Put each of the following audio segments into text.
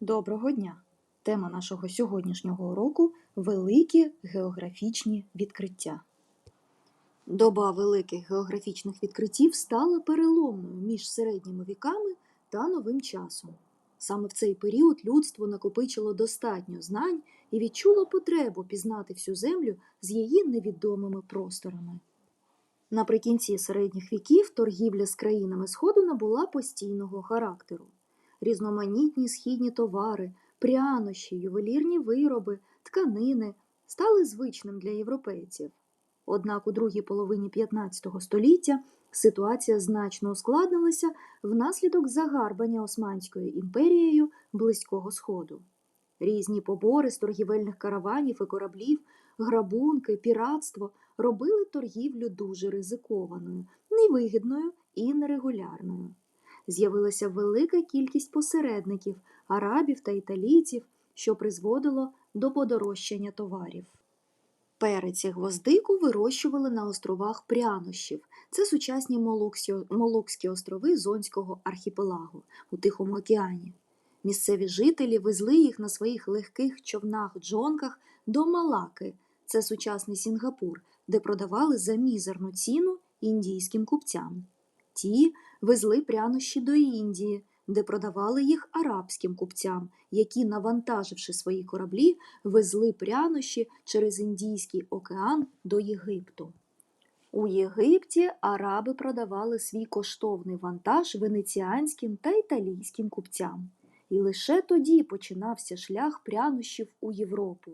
Доброго дня! Тема нашого сьогоднішнього уроку великі географічні відкриття. Доба великих географічних відкриттів стала переломною між середніми віками та новим часом. Саме в цей період людство накопичило достатньо знань і відчуло потребу пізнати всю землю з її невідомими просторами. Наприкінці середніх віків торгівля з країнами Сходу набула постійного характеру. Різноманітні східні товари, прянощі, ювелірні вироби, тканини стали звичним для європейців. Однак у другій половині 15 століття ситуація значно ускладнилася внаслідок загарбання Османською імперією Близького Сходу. Різні побори з торгівельних караванів і кораблів, грабунки, піратство робили торгівлю дуже ризикованою, невигідною і нерегулярною. З'явилася велика кількість посередників, арабів та італійців, що призводило до подорожчання товарів. Перець і гвоздику вирощували на островах прянощів. Це сучасні Молокські острови Зонського архіпелагу у Тихому океані. Місцеві жителі везли їх на своїх легких човнах-джонках до Малаки, це сучасний Сінгапур, де продавали за мізерну ціну індійським купцям. Ті везли прянощі до Індії, де продавали їх арабським купцям, які, навантаживши свої кораблі, везли прянощі через Індійський океан до Єгипту. У Єгипті араби продавали свій коштовний вантаж венеціанським та італійським купцям. І лише тоді починався шлях прянощів у Європу.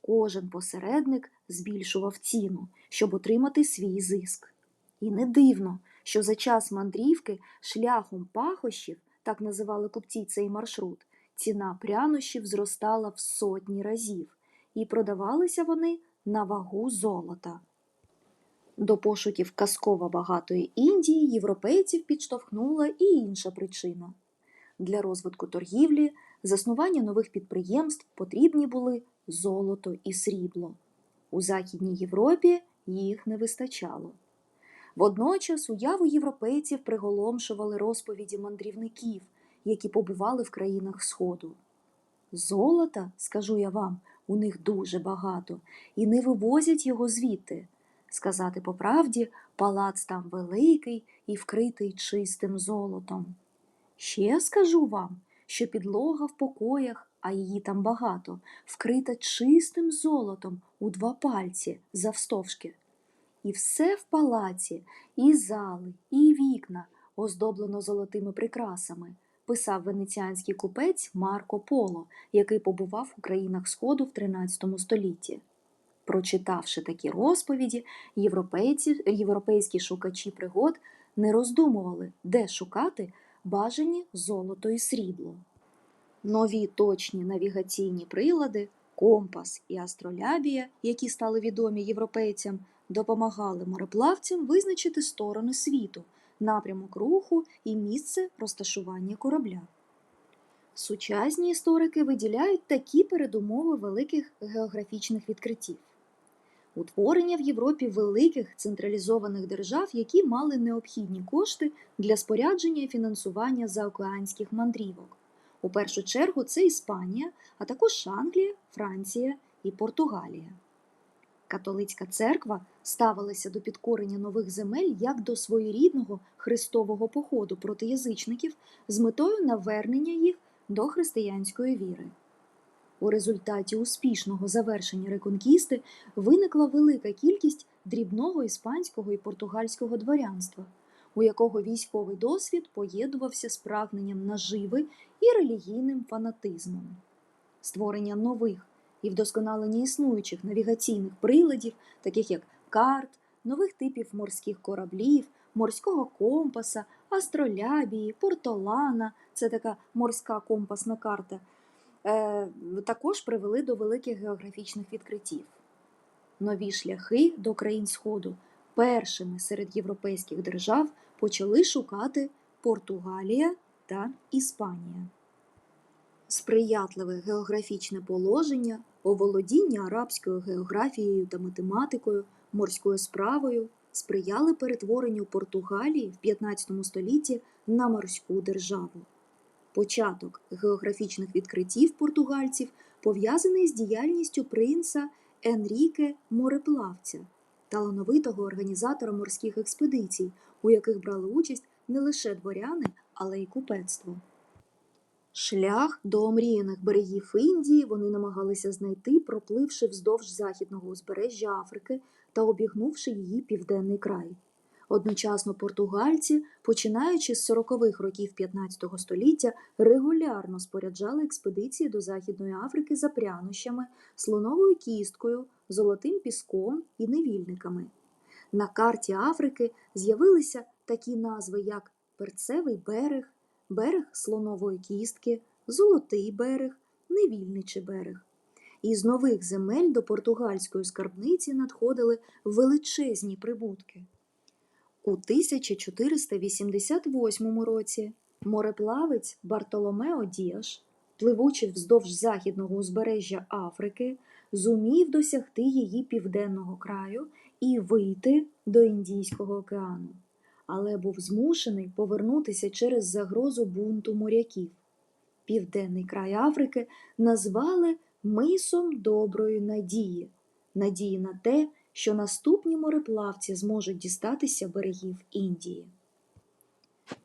Кожен посередник збільшував ціну, щоб отримати свій зиск. І не дивно, що за час мандрівки шляхом пахощів, так називали купці цей маршрут, ціна прянощів зростала в сотні разів, і продавалися вони на вагу золота. До пошуків казково багатої Індії європейців підштовхнула і інша причина. Для розвитку торгівлі, заснування нових підприємств потрібні були золото і срібло. У Західній Європі їх не вистачало. Водночас уяву європейців приголомшували розповіді мандрівників, які побували в країнах Сходу. Золота, скажу я вам, у них дуже багато, і не вивозять його звідти. Сказати по правді, палац там великий і вкритий чистим золотом. Ще скажу вам, що підлога в покоях, а її там багато, вкрита чистим золотом у два пальці завстовшки. І все в палаці, і зали, і вікна оздоблено золотими прикрасами, писав венеціанський купець Марко Поло, який побував у країнах Сходу в 13 столітті. Прочитавши такі розповіді, європейці, європейські шукачі пригод не роздумували, де шукати бажані золото і срібло. Нові точні навігаційні прилади, компас і астролябія, які стали відомі європейцям, допомагали мореплавцям визначити сторони світу, напрямок руху і місце розташування корабля. Сучасні історики виділяють такі передумови великих географічних відкриттів. Утворення в Європі великих централізованих держав, які мали необхідні кошти для спорядження і фінансування заокеанських мандрівок. У першу чергу це Іспанія, а також Англія, Франція і Португалія. Католицька церква ставилася до підкорення нових земель як до своєрідного христового походу проти язичників з метою навернення їх до християнської віри. У результаті успішного завершення реконкісти виникла велика кількість дрібного іспанського і португальського дворянства, у якого військовий досвід поєднувався з прагненням наживи і релігійним фанатизмом. Створення нових і вдосконалення існуючих навігаційних приладів, таких як карт, нових типів морських кораблів, морського компаса, астролябії, портолана це така морська компасна карта, е, також привели до великих географічних відкриттів. Нові шляхи до країн Сходу першими серед європейських держав почали шукати Португалія та Іспанія. Сприятливе географічне положення, оволодіння арабською географією та математикою, морською справою сприяли перетворенню Португалії в 15 столітті на морську державу. Початок географічних відкриттів португальців пов'язаний з діяльністю принца Енріке Мореплавця, талановитого організатора морських експедицій, у яких брали участь не лише дворяни, але й купецтво. Шлях до омріяних берегів Індії вони намагалися знайти, пропливши вздовж західного узбережжя Африки та обігнувши її південний край. Одночасно португальці, починаючи з 40-х років 15 століття, регулярно споряджали експедиції до Західної Африки за прянощами, слоновою кісткою, золотим піском і невільниками. На карті Африки з'явилися такі назви, як Перцевий берег, берег слонової кістки, Золотий берег, Невільничий берег. Із нових земель до португальської скарбниці надходили величезні прибутки. У 1488 році мореплавець Бартоломео Діаш, пливучи вздовж західного узбережжя Африки, зумів досягти її південного краю і вийти до Індійського океану, але був змушений повернутися через загрозу бунту моряків. Південний край Африки назвали мисом доброї надії, надії на те, що наступні мореплавці зможуть дістатися берегів Індії.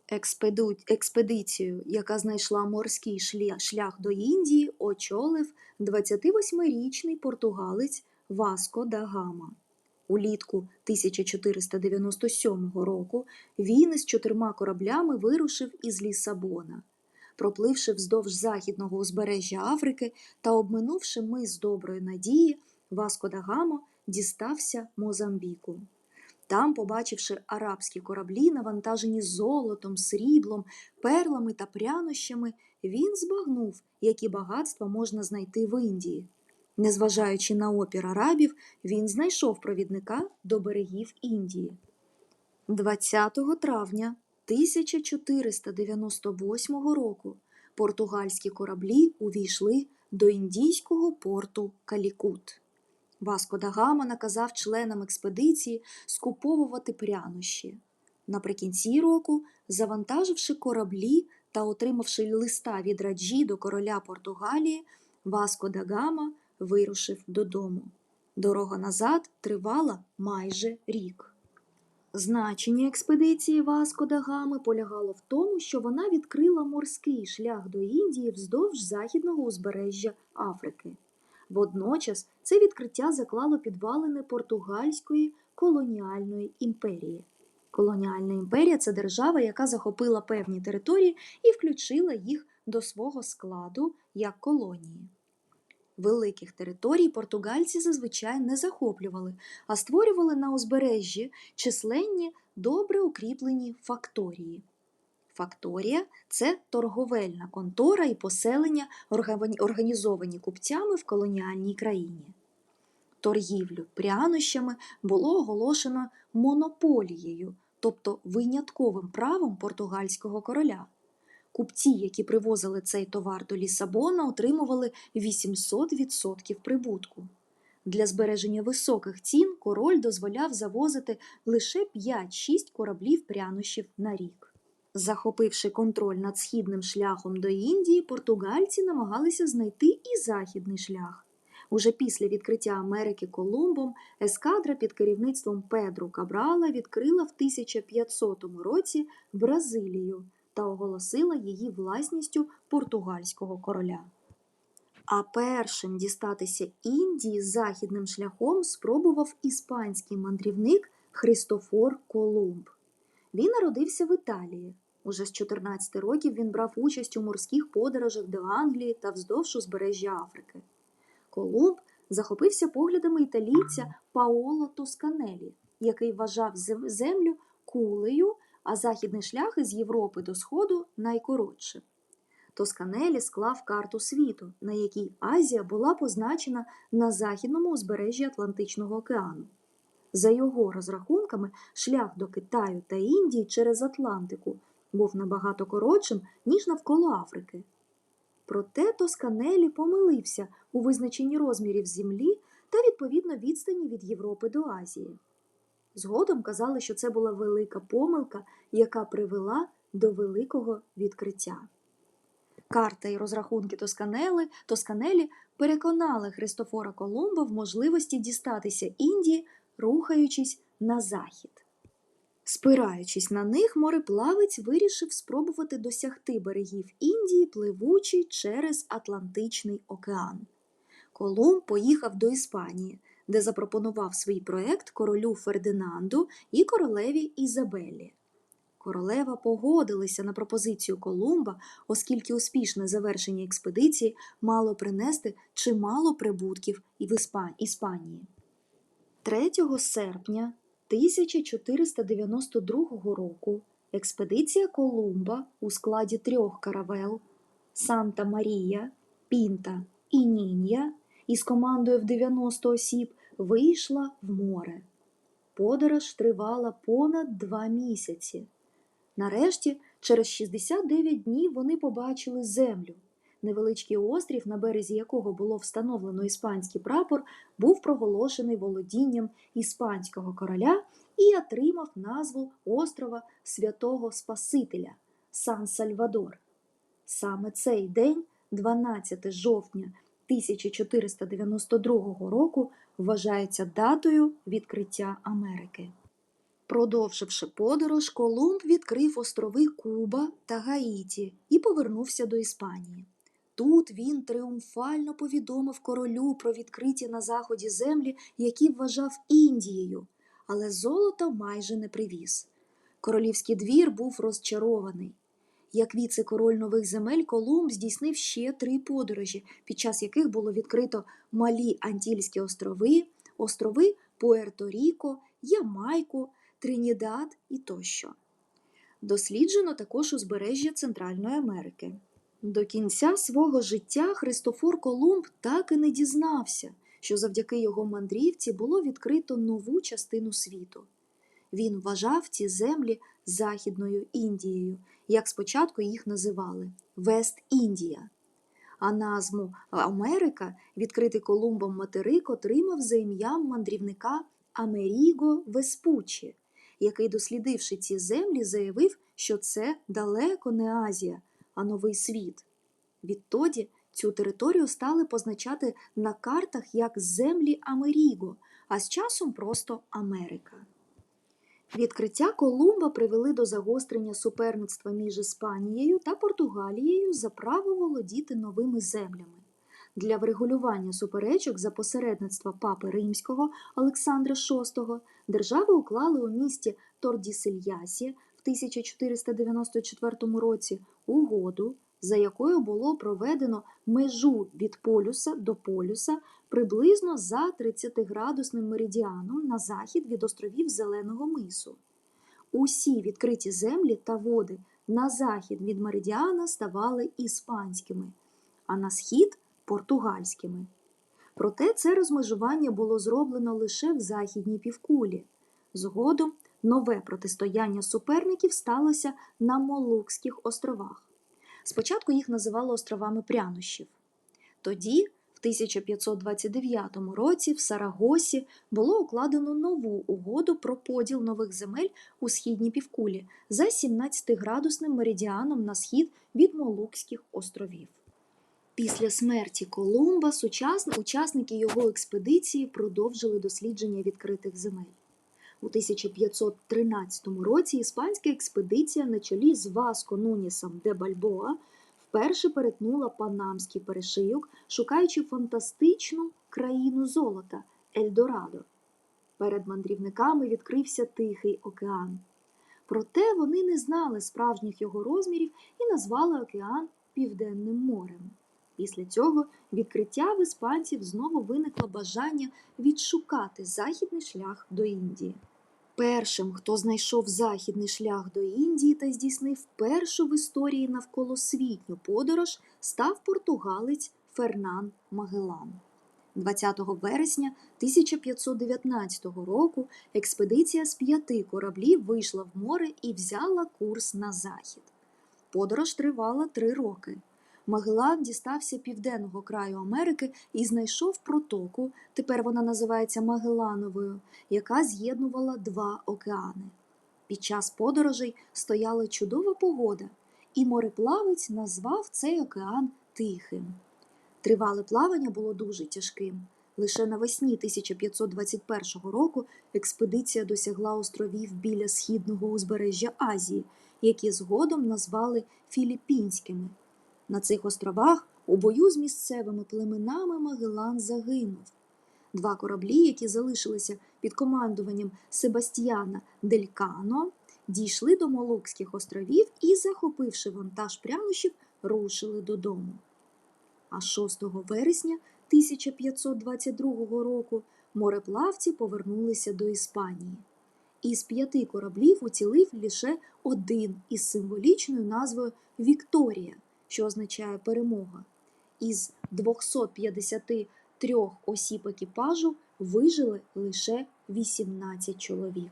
Експеду... Експедицію, яка знайшла морський шлях, до Індії, очолив 28-річний португалець Васко да Гама. Улітку 1497 року він із чотирма кораблями вирушив із Лісабона. Пропливши вздовж західного узбережжя Африки та обминувши мис доброї надії, Васко да Гама дістався Мозамбіку. Там, побачивши арабські кораблі, навантажені золотом, сріблом, перлами та прянощами, він збагнув, які багатства можна знайти в Індії. Незважаючи на опір арабів, він знайшов провідника до берегів Індії. 20 травня 1498 року португальські кораблі увійшли до індійського порту Калікут. Васко да Гама наказав членам експедиції скуповувати прянощі. Наприкінці року, завантаживши кораблі та отримавши листа від раджі до короля Португалії, Васко да Гама вирушив додому. Дорога назад тривала майже рік. Значення експедиції Васко да Гами полягало в тому, що вона відкрила морський шлях до Індії вздовж західного узбережжя Африки. Водночас це відкриття заклало підвалини португальської колоніальної імперії. Колоніальна імперія це держава, яка захопила певні території і включила їх до свого складу як колонії. Великих територій португальці зазвичай не захоплювали, а створювали на узбережжі численні добре укріплені факторії. Факторія це торговельна контора і поселення, організовані купцями в колоніальній країні. Торгівлю прянощами було оголошено монополією, тобто винятковим правом португальського короля. Купці, які привозили цей товар до Лісабона, отримували 800% прибутку. Для збереження високих цін король дозволяв завозити лише 5-6 кораблів прянощів на рік. Захопивши контроль над східним шляхом до Індії, португальці намагалися знайти і західний шлях. Уже після відкриття Америки Колумбом ескадра під керівництвом Педру Кабрала відкрила в 1500 році Бразилію та оголосила її власністю португальського короля. А першим дістатися Індії західним шляхом спробував іспанський мандрівник Христофор Колумб. Він народився в Італії. Уже з 14 років він брав участь у морських подорожах до Англії та вздовж узбережжя Африки. Колумб захопився поглядами італійця Паоло Тосканелі, який вважав землю кулею, а західний шлях із Європи до Сходу найкоротшим. Тосканелі склав карту світу, на якій Азія була позначена на західному узбережжі Атлантичного океану. За його розрахунками, шлях до Китаю та Індії через Атлантику був набагато коротшим, ніж навколо Африки. Проте Тосканелі помилився у визначенні розмірів землі та відповідно відстані від Європи до Азії. Згодом казали, що це була велика помилка, яка привела до великого відкриття. Карта і розрахунки Тосканели, Тосканелі переконали Христофора Колумба в можливості дістатися Індії, рухаючись на захід. Спираючись на них, мореплавець вирішив спробувати досягти берегів Індії, пливучи через Атлантичний океан. Колумб поїхав до Іспанії, де запропонував свій проект королю Фердинанду і королеві Ізабеллі. Королева погодилася на пропозицію Колумба, оскільки успішне завершення експедиції мало принести чимало прибутків і в Іспанії. 3 серпня 1492 року експедиція Колумба у складі трьох каравел Санта Марія, Пінта і Нінья із командою в 90 осіб вийшла в море. Подорож тривала понад два місяці. Нарешті, через 69 днів вони побачили землю. Невеличкий острів, на березі якого було встановлено іспанський прапор, був проголошений володінням іспанського короля і отримав назву острова Святого Спасителя Сан Сальвадор. Саме цей день, 12 жовтня 1492 року, вважається датою відкриття Америки. Продовживши подорож, Колумб відкрив острови Куба та Гаїті і повернувся до Іспанії. Тут він тріумфально повідомив королю про відкриті на заході землі, які вважав Індією, але золото майже не привіз. Королівський двір був розчарований. Як віце-король нових земель, Колумб здійснив ще три подорожі, під час яких було відкрито Малі Антільські острови, острови Пуерто-Ріко, Ямайку, Тринідад і тощо. Досліджено також узбережжя Центральної Америки. До кінця свого життя Христофор Колумб так і не дізнався, що завдяки його мандрівці було відкрито нову частину світу. Він вважав ці землі Західною Індією, як спочатку їх називали Вест-Індія. А назву Америка, відкритий Колумбом материк, отримав за ім'ям мандрівника Амеріго Веспуччі, який, дослідивши ці землі, заявив, що це далеко не Азія, а новий світ. Відтоді цю територію стали позначати на картах як землі Амеріго, а з часом просто Америка. Відкриття Колумба привели до загострення суперництва між Іспанією та Португалією за право володіти новими землями. Для врегулювання суперечок за посередництва папи Римського Олександра VI держави уклали у місті Тордісельясі в 1494 році угоду, за якою було проведено межу від полюса до полюса приблизно за 30-градусним меридіаном на захід від островів Зеленого мису. Усі відкриті землі та води на захід від меридіана ставали іспанськими, а на схід португальськими. Проте це розмежування було зроблено лише в західній півкулі. Згодом нове протистояння суперників сталося на Молукських островах. Спочатку їх називали островами прянощів. Тоді, в 1529 році, в Сарагосі було укладено нову угоду про поділ нових земель у східній півкулі за 17-градусним меридіаном на схід від Молукських островів. Після смерті Колумба учасники його експедиції продовжили дослідження відкритих земель. У 1513 році іспанська експедиція на чолі з Васко Нунісом де Бальбоа вперше перетнула Панамський перешийок, шукаючи фантастичну країну золота Ельдорадо. Перед мандрівниками відкрився Тихий океан. Проте вони не знали справжніх його розмірів і назвали океан Південним морем. Після цього відкриття в іспанців знову виникло бажання відшукати західний шлях до Індії. Першим, хто знайшов західний шлях до Індії та здійснив першу в історії навколосвітню подорож, став португалець Фернан Магелан. 20 вересня 1519 року експедиція з п'яти кораблів вийшла в море і взяла курс на захід. Подорож тривала три роки. Магелан дістався південного краю Америки і знайшов протоку, тепер вона називається Магелановою, яка з'єднувала два океани. Під час подорожей стояла чудова погода, і мореплавець назвав цей океан Тихим. Тривале плавання було дуже тяжким. Лише навесні 1521 року експедиція досягла островів біля східного узбережжя Азії, які згодом назвали Філіппінськими. На цих островах у бою з місцевими племенами Магеллан загинув. Два кораблі, які залишилися під командуванням Себастьяна Делькано, дійшли до Молокських островів і, захопивши вантаж прянощів, рушили додому. А 6 вересня 1522 року мореплавці повернулися до Іспанії. Із п'яти кораблів уцілив лише один із символічною назвою Вікторія, що означає перемога. Із 253 осіб екіпажу вижили лише 18 чоловік.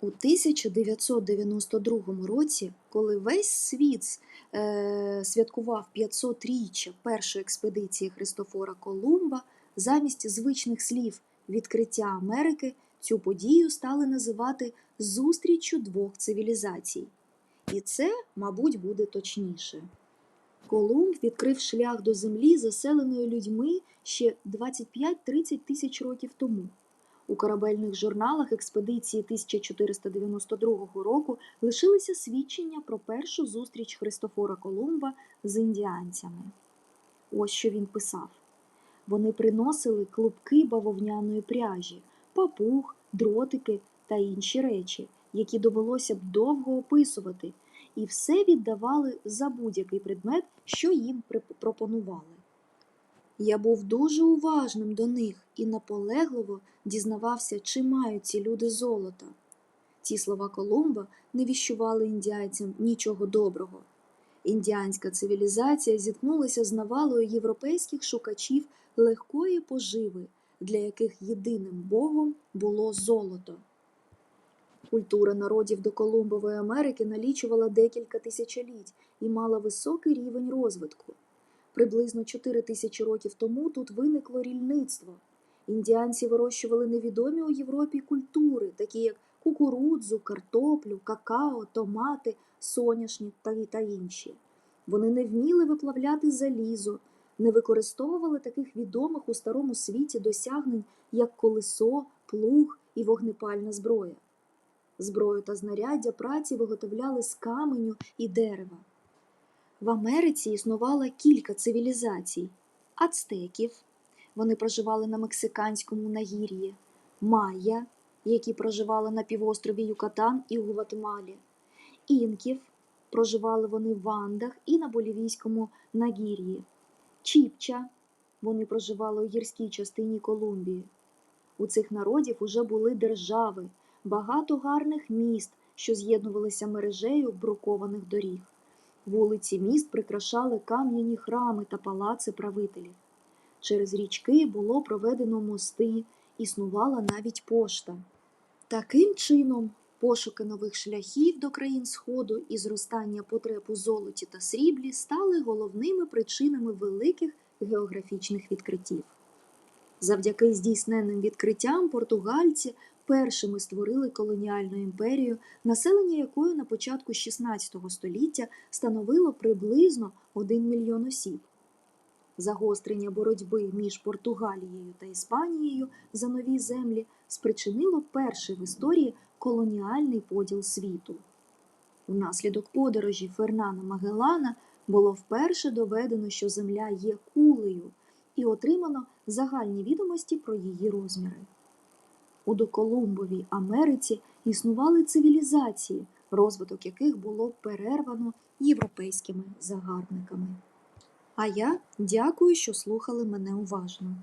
У 1992 році, коли весь світ е, святкував 500-річчя першої експедиції Христофора Колумба, замість звичних слів відкриття Америки цю подію стали називати зустріччю двох цивілізацій. І це, мабуть, буде точніше. Колумб відкрив шлях до землі, заселеної людьми ще 25-30 тисяч років тому. У корабельних журналах експедиції 1492 року лишилися свідчення про першу зустріч Христофора Колумба з індіанцями. Ось що він писав: вони приносили клубки бавовняної пряжі, папуг, дротики та інші речі, які довелося б довго описувати, і все віддавали за будь-який предмет, що їм пропонували. Я був дуже уважним до них і наполегливо дізнавався, чи мають ці люди золота. Ці слова Колумба не віщували індіайцям нічого доброго. Індіанська цивілізація зіткнулася з навалою європейських шукачів легкої поживи, для яких єдиним богом було золото. Культура народів до Колумбової Америки налічувала декілька тисячоліть і мала високий рівень розвитку. Приблизно 4 тисячі років тому тут виникло рільництво. Індіанці вирощували невідомі у Європі культури, такі як кукурудзу, картоплю, какао, томати, соняшник та інші. Вони не вміли виплавляти залізо, не використовували таких відомих у старому світі досягнень, як колесо, плуг і вогнепальна зброя. Зброю та знаряддя праці виготовляли з каменю і дерева. В Америці існувало кілька цивілізацій ацтеків, вони проживали на мексиканському нагір'ї, майя, які проживали на півострові Юкатан і у Гватемалі, інків, проживали вони в Андах і на Болівійському нагір'ї, Чіпча, вони проживали у гірській частині Колумбії. У цих народів уже були держави, багато гарних міст, що з'єднувалися мережею брукованих доріг. Вулиці міст прикрашали кам'яні храми та палаци правителів. Через річки було проведено мости, існувала навіть пошта. Таким чином, пошуки нових шляхів до країн Сходу і зростання потреб у золоті та сріблі стали головними причинами великих географічних відкриттів. Завдяки здійсненним відкриттям португальці першими створили колоніальну імперію, населення якої на початку XVI століття становило приблизно 1 мільйон осіб. Загострення боротьби між Португалією та Іспанією за нові землі спричинило перший в історії колоніальний поділ світу. Внаслідок подорожі Фернана Магеллана було вперше доведено, що Земля є кулею, і отримано загальні відомості про її розміри. У доколумбовій Америці існували цивілізації, розвиток яких було перервано європейськими загарбниками. А я дякую, що слухали мене уважно.